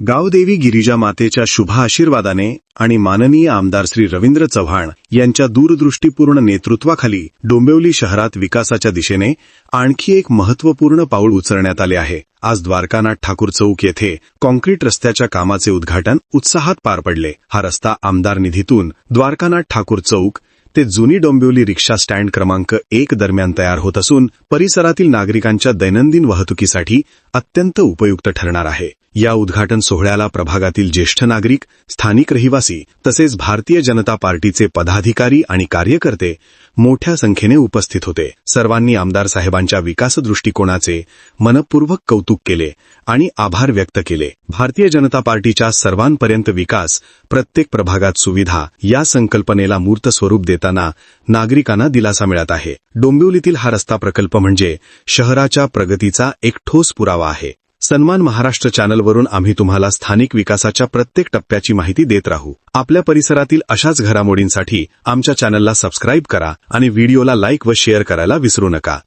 गावदेवी गिरिजा मातेच्या शुभ आशीर्वादाने आणि माननीय आमदार श्री रवींद्र चव्हाण यांच्या दूरदृष्टीपूर्ण नेतृत्वाखाली डोंबिवली शहरात विकासाच्या दिशेने आणखी एक महत्त्वपूर्ण पाऊल उचलण्यात आले आहे. आज द्वारकानाथ ठाकूर चौक येथे कॉन्क्रीट रस्त्याच्या कामाचे उद्घाटन उत्साहात पार पडले. हा रस्ता आमदार निधीतून द्वारकानाथ ठाकूर चौक ते जुनी डोंबिवली रिक्षा स्टँड क्रमांक एक दरम्यान तयार होत असून परिसरातील नागरिकांच्या दैनंदिन वाहतुकीसाठी अत्यंत उपयुक्त ठरणार आहे. या उद्घाटन सोहळ्याला प्रभागातील ज्येष्ठ नागरिक स्थानिक रहिवासी तसेच भारतीय जनता पार्टीचे पदाधिकारी आणि कार्यकर्ते मोठ्या संख्येने उपस्थित होते. सर्वांनी आमदार साहेबांच्या विकास दृष्टिकोनाचे मनपूर्वक कौतुक केले आणि आभार व्यक्त केले. भारतीय जनता पार्टीच्या सर्वांपर्यंत विकास प्रत्येक प्रभागात सुविधा या संकल्पनेला मूर्त स्वरूप देताना नागरिकांना दिलासा मिळत आहे. डोंबिवलीतील हा रस्ता प्रकल्प म्हणजे शहराच्या प्रगतीचा एक ठोस पुरावा आहे. सन्मान महाराष्ट्र चॅनलवरून आम्ही तुम्हाला स्थानिक विकासाच्या प्रत्येक टप्प्याची माहिती देत राहू. आपल्या परिसरातील अशाच घडामोडींसाठी आमच्या चॅनलला सबस्क्राईब करा आणि व्हिडिओला लाईक व शेअर करायला विसरू नका.